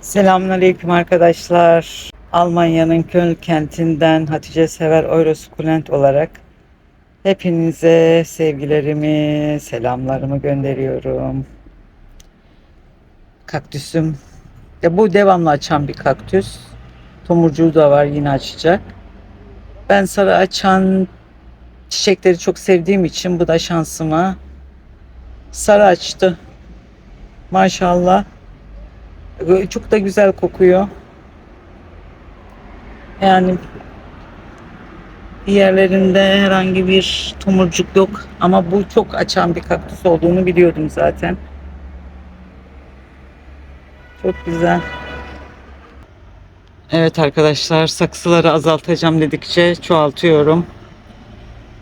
Selamünaleyküm arkadaşlar. Almanya'nın Köln kentinden Hatice Sever Eurosukulent olarak hepinize sevgilerimi, selamlarımı gönderiyorum. Kaktüsüm. Ya bu devamlı açan bir kaktüs. Tomurcuğu da var yine açacak. Ben sarı açan çiçekleri çok sevdiğim için bu da şansıma sarı açtı. Maşallah. Çok da güzel kokuyor. Yani diğerlerinde herhangi bir tomurcuk yok ama bu çok açan bir kaktüs olduğunu biliyordum zaten. Çok güzel. Evet arkadaşlar saksıları azaltacağım dedikçe çoğaltıyorum.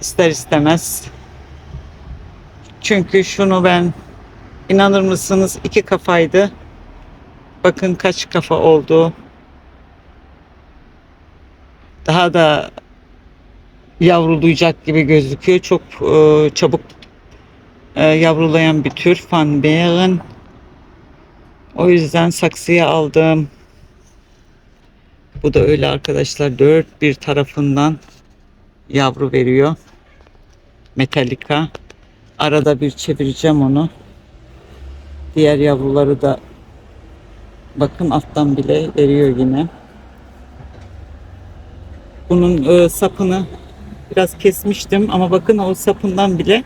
İster istemez. Çünkü şunu ben inanır mısınız iki kafaydı. Bakın kaç kafa oldu. Daha da yavrulayacak gibi gözüküyor. Çok e, çabuk e, yavrulayan bir tür Van Beeren. O yüzden saksıya aldım. Bu da öyle arkadaşlar. Dört bir tarafından yavru veriyor. Metallica. Arada bir çevireceğim onu. Diğer yavruları da Bakın alttan bile veriyor yine. Bunun e, sapını biraz kesmiştim ama bakın o sapından bile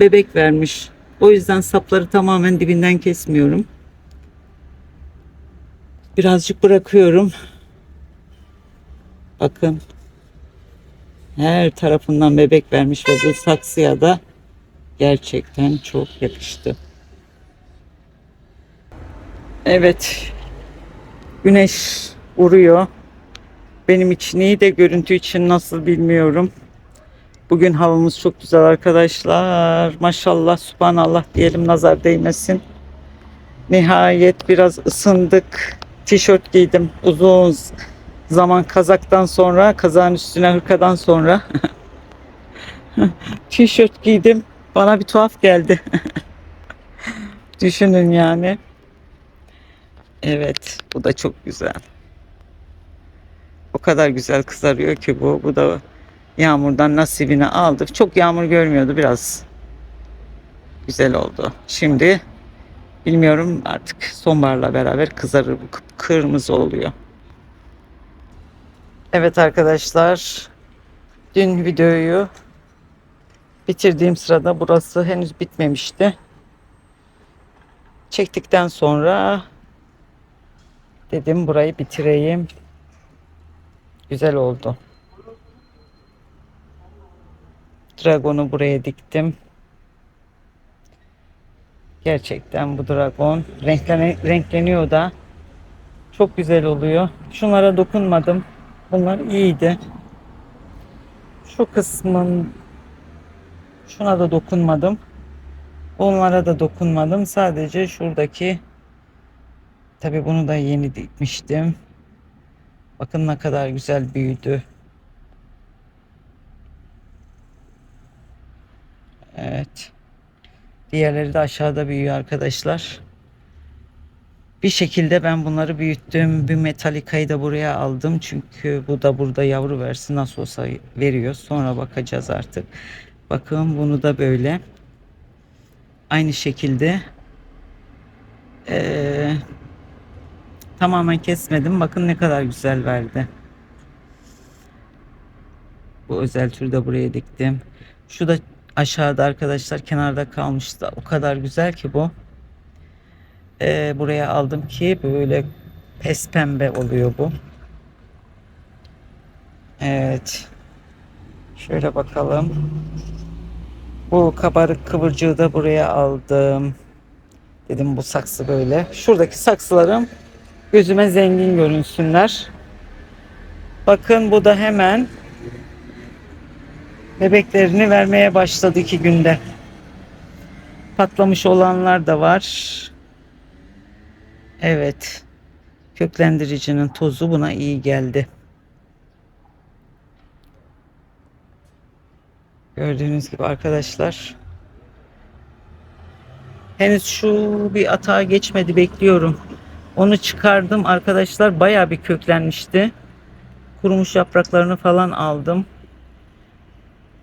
bebek vermiş. O yüzden sapları tamamen dibinden kesmiyorum. Birazcık bırakıyorum. Bakın. Her tarafından bebek vermiş ve bu saksıya da gerçekten çok yakıştı. Evet. Güneş vuruyor. Benim için iyi de görüntü için nasıl bilmiyorum. Bugün havamız çok güzel arkadaşlar. Maşallah, subhanallah diyelim nazar değmesin. Nihayet biraz ısındık. Tişört giydim uzun zaman kazaktan sonra, kazağın üstüne hırkadan sonra. Tişört giydim. Bana bir tuhaf geldi. Düşünün yani. Evet, bu da çok güzel. O kadar güzel kızarıyor ki bu. Bu da yağmurdan nasibini aldık. Çok yağmur görmüyordu biraz. Güzel oldu. Şimdi bilmiyorum artık sonbaharla beraber kızarır bu kırmızı oluyor. Evet arkadaşlar. Dün videoyu bitirdiğim sırada burası henüz bitmemişti. Çektikten sonra Dedim burayı bitireyim. Güzel oldu. Dragon'u buraya diktim. Gerçekten bu dragon renklene, renkleniyor da çok güzel oluyor. Şunlara dokunmadım. Bunlar iyiydi. Şu kısmın şuna da dokunmadım. Onlara da dokunmadım. Sadece şuradaki Tabi bunu da yeni dikmiştim. Bakın ne kadar güzel büyüdü. Evet. Diğerleri de aşağıda büyüyor arkadaşlar. Bir şekilde ben bunları büyüttüm. Bir metalikayı da buraya aldım. Çünkü bu da burada yavru versin nasıl olsa veriyor. Sonra bakacağız artık. Bakın bunu da böyle. Aynı şekilde. Ee, Tamamen kesmedim. Bakın ne kadar güzel verdi. Bu özel türü de buraya diktim. Şu da aşağıda arkadaşlar kenarda kalmıştı. O kadar güzel ki bu. Ee, buraya aldım ki böyle pes pembe oluyor bu. Evet. Şöyle bakalım. Bu kabarık kıvırcığı da buraya aldım. Dedim bu saksı böyle. Şuradaki saksılarım Gözüme zengin görünsünler. Bakın bu da hemen bebeklerini vermeye başladı iki günde. Patlamış olanlar da var. Evet. Köklendiricinin tozu buna iyi geldi. Gördüğünüz gibi arkadaşlar Henüz şu bir atağa geçmedi bekliyorum. Onu çıkardım arkadaşlar bayağı bir köklenmişti. Kurumuş yapraklarını falan aldım.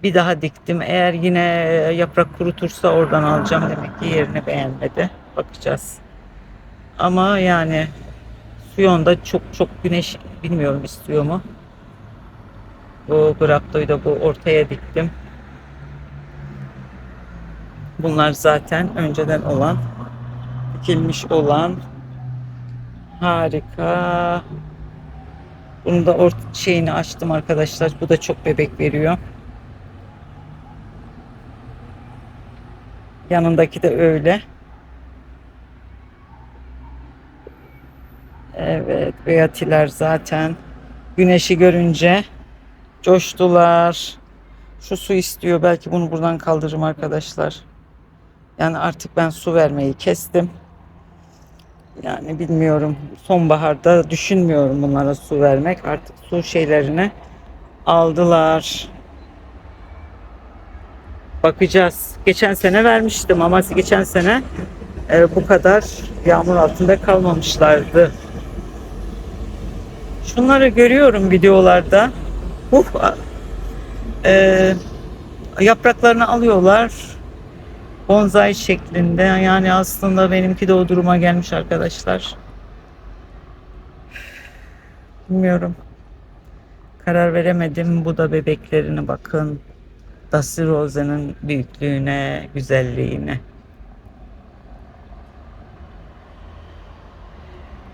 Bir daha diktim. Eğer yine yaprak kurutursa oradan alacağım. Demek ki yerini beğenmedi. Bakacağız. Ama yani Suyon'da çok çok güneş bilmiyorum istiyor mu. Bu Grapto'yu da bu ortaya diktim. Bunlar zaten önceden olan, dikilmiş olan harika. Bunu da ort şeyini açtım arkadaşlar. Bu da çok bebek veriyor. Yanındaki de öyle. Evet, beyatiler zaten güneşi görünce coştular. Şu su istiyor. Belki bunu buradan kaldırırım arkadaşlar. Yani artık ben su vermeyi kestim. Yani bilmiyorum. Sonbaharda düşünmüyorum bunlara su vermek. Artık su şeylerini aldılar. Bakacağız. Geçen sene vermiştim ama geçen sene e, bu kadar yağmur altında kalmamışlardı. Şunları görüyorum videolarda. Uh, e, yapraklarını alıyorlar. Bonsai şeklinde. Yani aslında benimki de o duruma gelmiş arkadaşlar. Bilmiyorum. Karar veremedim. Bu da bebeklerine bakın. Dasi Rose'nin büyüklüğüne, güzelliğine.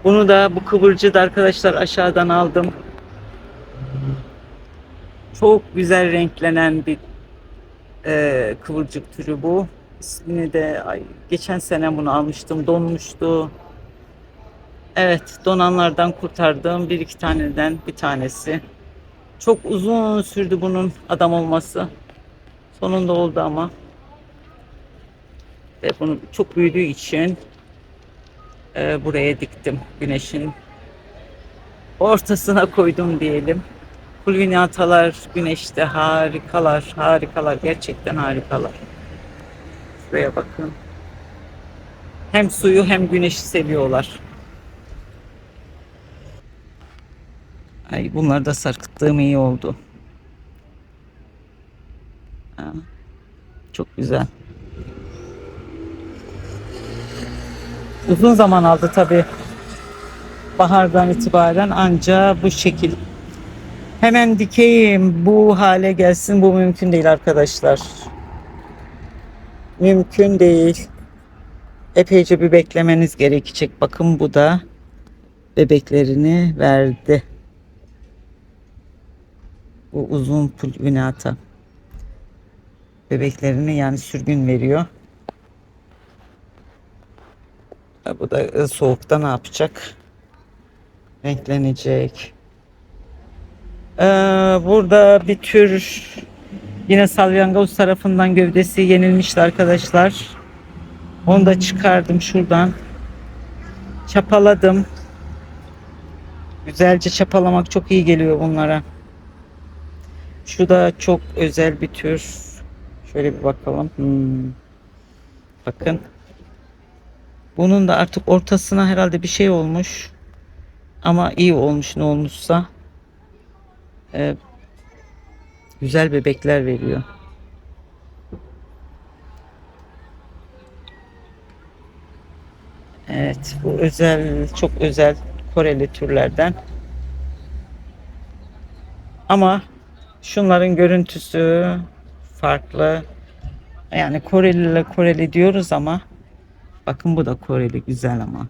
Bunu da bu kıvırcı da arkadaşlar aşağıdan aldım. Çok güzel renklenen bir e, kıvırcık türü bu. İsmini de ay, geçen sene bunu almıştım. Donmuştu. Evet donanlardan kurtardığım bir iki taneden bir tanesi. Çok uzun sürdü bunun adam olması. Sonunda oldu ama. Ve bunu çok büyüdüğü için e, buraya diktim. Güneşin ortasına koydum diyelim. Kulvinatalar güneşte harikalar, harikalar, gerçekten harikalar. Şuraya bakın. Hem suyu hem güneşi seviyorlar. Ay bunları da sarkıttığım iyi oldu. Ha, çok güzel. Uzun zaman aldı tabi. Bahardan itibaren anca bu şekil. Hemen dikeyim bu hale gelsin bu mümkün değil arkadaşlar. Mümkün değil. Epeyce bir beklemeniz gerekecek. Bakın bu da bebeklerini verdi. Bu uzun pulvinata. Bebeklerini yani sürgün veriyor. Bu da soğukta ne yapacak? Renklenecek. Ee, burada bir tür yine salyangoz tarafından gövdesi yenilmişti arkadaşlar. Onu da çıkardım şuradan. Çapaladım. Güzelce çapalamak çok iyi geliyor bunlara. Şu da çok özel bir tür. Şöyle bir bakalım. Hmm. Bakın. Bunun da artık ortasına herhalde bir şey olmuş. Ama iyi olmuş ne olmuşsa. Ee, güzel bebekler veriyor. Evet bu özel çok özel Koreli türlerden. Ama şunların görüntüsü farklı. Yani Koreli ile Koreli diyoruz ama bakın bu da Koreli güzel ama.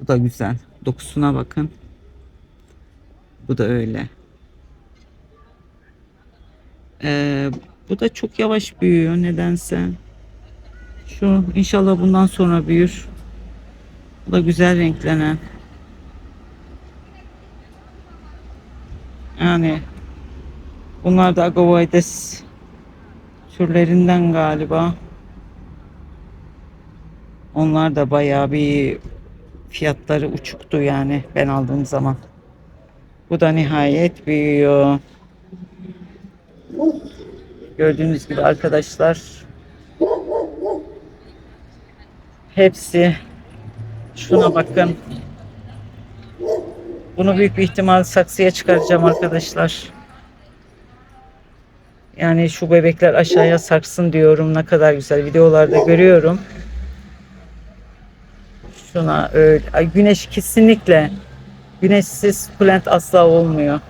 Bu da güzel. Dokusuna bakın. Bu da öyle. Ee, bu da çok yavaş büyüyor nedense. Şu inşallah bundan sonra büyür. Bu da güzel renklenen. Yani bunlar da Agavoides türlerinden galiba. Onlar da bayağı bir fiyatları uçuktu yani ben aldığım zaman. Bu da nihayet büyüyor. Gördüğünüz gibi arkadaşlar Hepsi. Şuna bakın. Bunu büyük bir ihtimal saksıya çıkaracağım arkadaşlar. Yani şu bebekler aşağıya sarsın diyorum. Ne kadar güzel videolarda görüyorum. Şuna öyle. Ay, güneş kesinlikle güneşsiz plant asla olmuyor.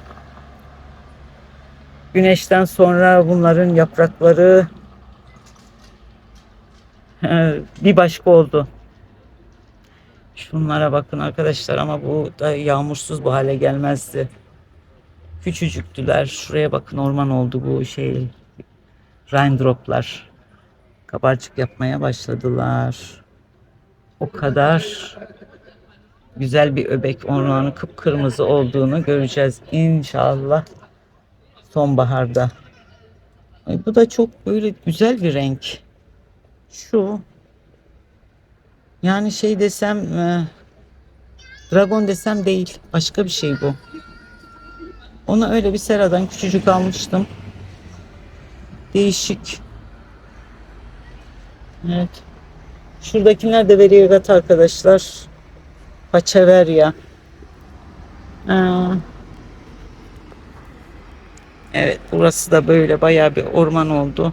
Güneşten sonra bunların yaprakları e, bir başka oldu. Şunlara bakın arkadaşlar ama bu da yağmursuz bu hale gelmezdi. Küçücüktüler. Şuraya bakın orman oldu bu şey. Raindroplar. Kabarcık yapmaya başladılar. O kadar güzel bir öbek ormanı kıpkırmızı olduğunu göreceğiz inşallah sonbaharda. Ay, bu da çok böyle güzel bir renk. Şu yani şey desem e, dragon desem değil. Başka bir şey bu. Onu öyle bir seradan küçücük almıştım. Değişik. Evet. Şuradakiler de variegat arkadaşlar. Paçaverya. Aa. Evet burası da böyle bayağı bir orman oldu.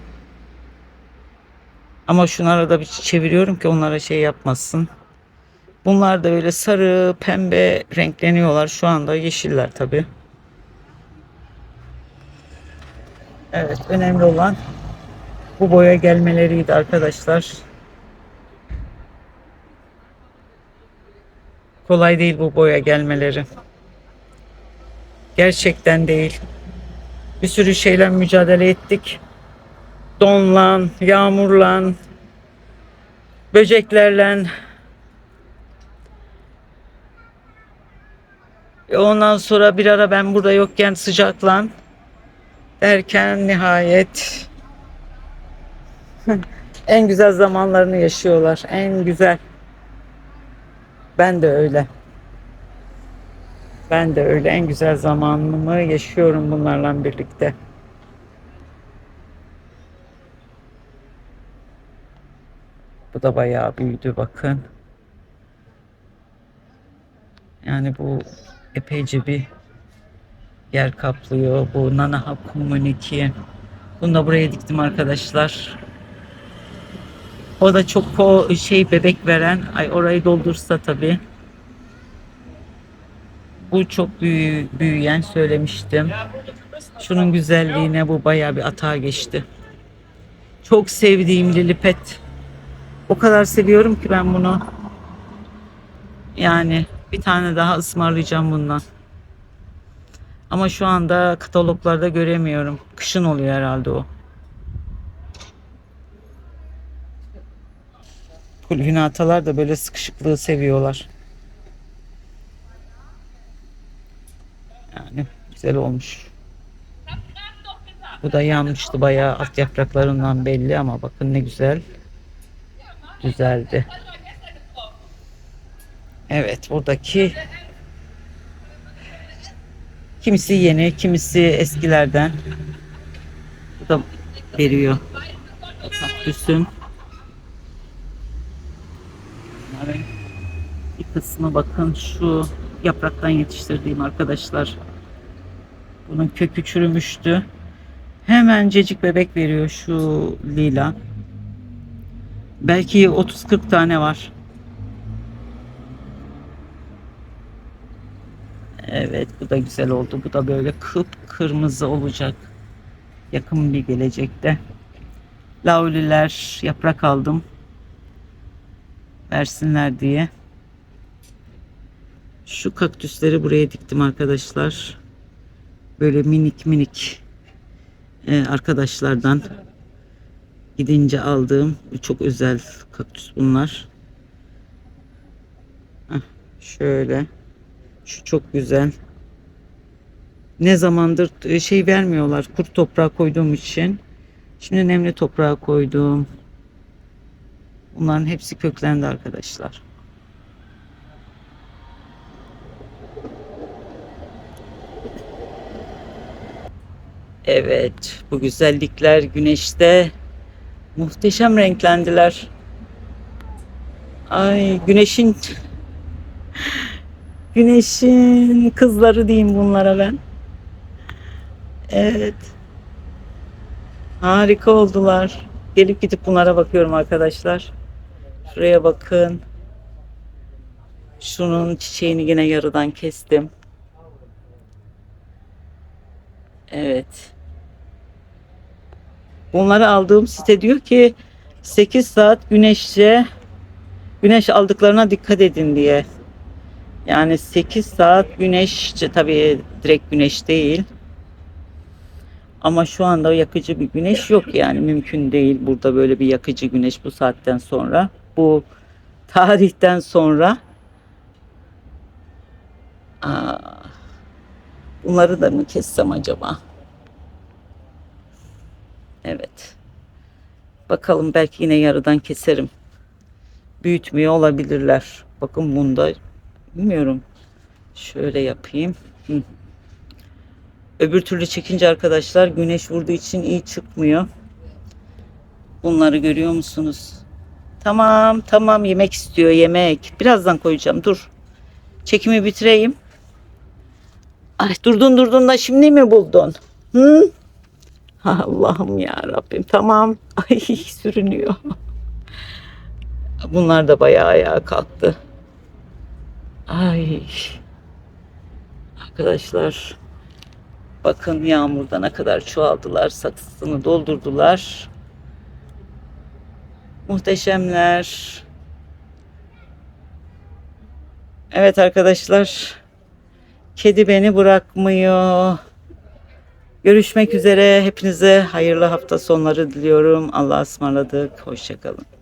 Ama şunlara da bir çeviriyorum ki onlara şey yapmasın. Bunlar da böyle sarı, pembe renkleniyorlar. Şu anda yeşiller tabi. Evet önemli olan bu boya gelmeleriydi arkadaşlar. Kolay değil bu boya gelmeleri. Gerçekten değil. Bir sürü şeyle mücadele ettik. Donlan, yağmurlan, böceklerle. E Ondan sonra bir ara ben burada yokken sıcaklan derken nihayet en güzel zamanlarını yaşıyorlar. En güzel. Ben de öyle. Ben de öyle en güzel zamanımı yaşıyorum bunlarla birlikte. Bu da bayağı büyüdü bakın. Yani bu epeyce bir yer kaplıyor. Bu Nanaha Community. Bunu da buraya diktim arkadaşlar. O da çok o şey bebek veren. Ay orayı doldursa tabii. Bu çok büyü, büyüyen söylemiştim. Şunun güzelliğine bu bayağı bir atağa geçti. Çok sevdiğim Lilipet. O kadar seviyorum ki ben bunu. Yani bir tane daha ısmarlayacağım bundan. Ama şu anda kataloglarda göremiyorum. Kışın oluyor herhalde o. Kulvinatalar da böyle sıkışıklığı seviyorlar. Yani güzel olmuş. Bu da yanmıştı bayağı alt yapraklarından belli ama bakın ne güzel. Güzeldi. Evet buradaki kimisi yeni kimisi eskilerden. Bu da veriyor. Kaktüsün. Bir kısmı bakın şu yapraktan yetiştirdiğim arkadaşlar. Bunun kökü çürümüştü. Hemencecik bebek veriyor şu lila. Belki 30-40 tane var. Evet bu da güzel oldu. Bu da böyle kıpkırmızı olacak. Yakın bir gelecekte. Lauliler yaprak aldım. Versinler diye. Şu kaktüsleri buraya diktim arkadaşlar. Böyle minik minik e, arkadaşlardan gidince aldığım çok özel kaktüs bunlar. Şöyle. Şu çok güzel. Ne zamandır e, şey vermiyorlar. Kuru toprağa koyduğum için. Şimdi nemli toprağa koydum. Bunların hepsi köklendi arkadaşlar. Evet, bu güzellikler güneşte muhteşem renklendiler. Ay güneşin güneşin kızları diyeyim bunlara ben. Evet. Harika oldular. Gelip gidip bunlara bakıyorum arkadaşlar. Şuraya bakın. Şunun çiçeğini yine yarıdan kestim. Evet. Bunları aldığım site diyor ki 8 saat güneşte güneş aldıklarına dikkat edin diye. Yani 8 saat güneş tabii direkt güneş değil. Ama şu anda yakıcı bir güneş yok yani mümkün değil burada böyle bir yakıcı güneş bu saatten sonra. Bu tarihten sonra. Aa, bunları da mı kessem acaba? Evet. Bakalım belki yine yarıdan keserim. Büyütmüyor olabilirler. Bakın bunda bilmiyorum. Şöyle yapayım. Hı. Öbür türlü çekince arkadaşlar güneş vurduğu için iyi çıkmıyor. Bunları görüyor musunuz? Tamam tamam yemek istiyor yemek. Birazdan koyacağım dur. Çekimi bitireyim. Ay durdun durdun da şimdi mi buldun? Hı? Allah'ım ya Rabbim tamam. Ay sürünüyor. Bunlar da bayağı ayağa kalktı. Ay. Arkadaşlar bakın yağmurda ne kadar çoğaldılar. Saksısını doldurdular. Muhteşemler. Evet arkadaşlar. Kedi beni bırakmıyor. Görüşmek üzere. Hepinize hayırlı hafta sonları diliyorum. Allah'a ısmarladık. Hoşçakalın.